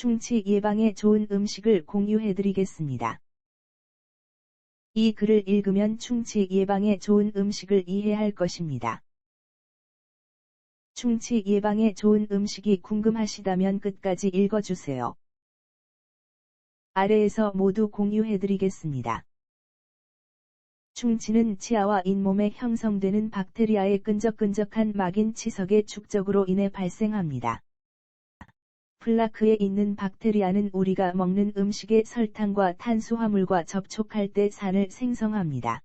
충치 예방에 좋은 음식을 공유해드리겠습니다. 이 글을 읽으면 충치 예방에 좋은 음식을 이해할 것입니다. 충치 예방에 좋은 음식이 궁금하시다면 끝까지 읽어주세요. 아래에서 모두 공유해드리겠습니다. 충치는 치아와 잇몸에 형성되는 박테리아의 끈적끈적한 막인 치석의 축적으로 인해 발생합니다. 플라크에 있는 박테리아는 우리가 먹는 음식의 설탕과 탄수화물과 접촉할 때 산을 생성합니다.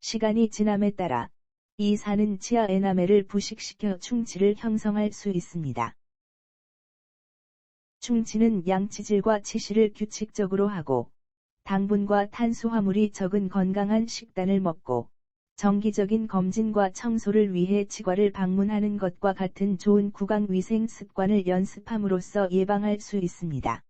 시간이 지남에 따라 이 산은 치아 에나멜을 부식시켜 충치를 형성할 수 있습니다. 충치는 양치질과 치실을 규칙적으로 하고 당분과 탄수화물이 적은 건강한 식단을 먹고 정기적인 검진과 청소를 위해 치과를 방문하는 것과 같은 좋은 구강 위생 습관을 연습함으로써 예방할 수 있습니다.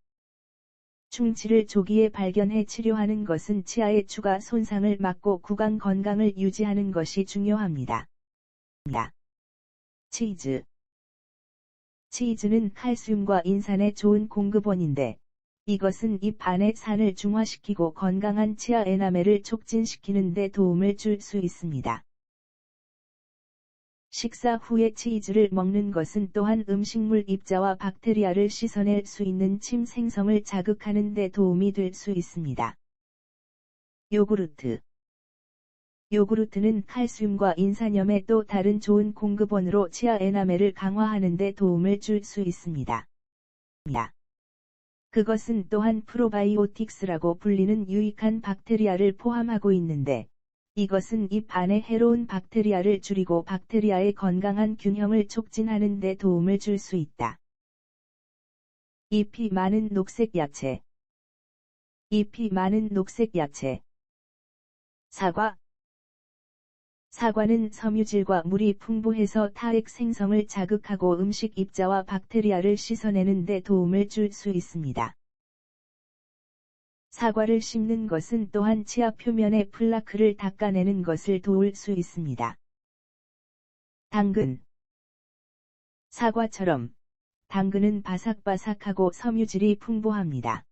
충치를 조기에 발견해 치료하는 것은 치아의 추가 손상을 막고 구강 건강을 유지하는 것이 중요합니다. 치즈 치즈는 칼슘과 인산의 좋은 공급원인데 이것은 입 안의 산을 중화시키고 건강한 치아 에나멜을 촉진시키는 데 도움을 줄 수 있습니다. 식사 후에 치즈를 먹는 것은 또한 음식물 입자와 박테리아를 씻어낼 수 있는 침 생성을 자극하는 데 도움이 될 수 있습니다. 요구르트 요구르트는 칼슘과 인산염의 또 다른 좋은 공급원으로 치아 에나멜을 강화하는 데 도움을 줄 수 있습니다. 그것은 또한 프로바이오틱스라고 불리는 유익한 박테리아를 포함하고 있는데, 이것은 입 안에 해로운 박테리아를 줄이고 박테리아의 건강한 균형을 촉진하는 데 도움을 줄 수 있다. 잎이 많은 녹색 야채 잎이 많은 녹색 야채 사과 사과는 섬유질과 물이 풍부해서 타액 생성을 자극하고 음식 입자와 박테리아를 씻어내는 데 도움을 줄 수 있습니다. 사과를 씹는 것은 또한 치아 표면의 플라크를 닦아내는 것을 도울 수 있습니다. 당근 사과처럼 당근은 바삭바삭하고 섬유질이 풍부합니다.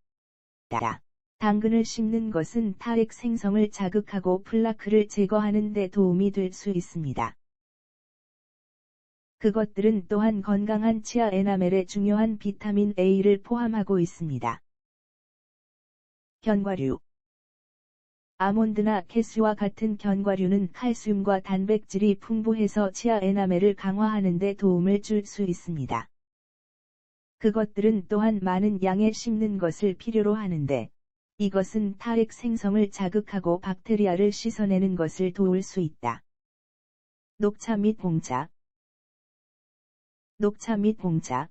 당근을 씹는 것은 타액 생성을 자극하고 플라크를 제거하는 데 도움이 될 수 있습니다. 그것들은 또한 건강한 치아 에나멜에 중요한 비타민 A를 포함하고 있습니다. 견과류 아몬드나 캐스와 같은 견과류는 칼슘과 단백질이 풍부해서 치아 에나멜을 강화하는 데 도움을 줄 수 있습니다. 그것들은 또한 많은 양의 씹는 것을 필요로 하는데, 이것은 타액 생성을 자극하고 박테리아를 씻어내는 것을 도울 수 있다. 녹차 및 홍차 녹차 및 홍차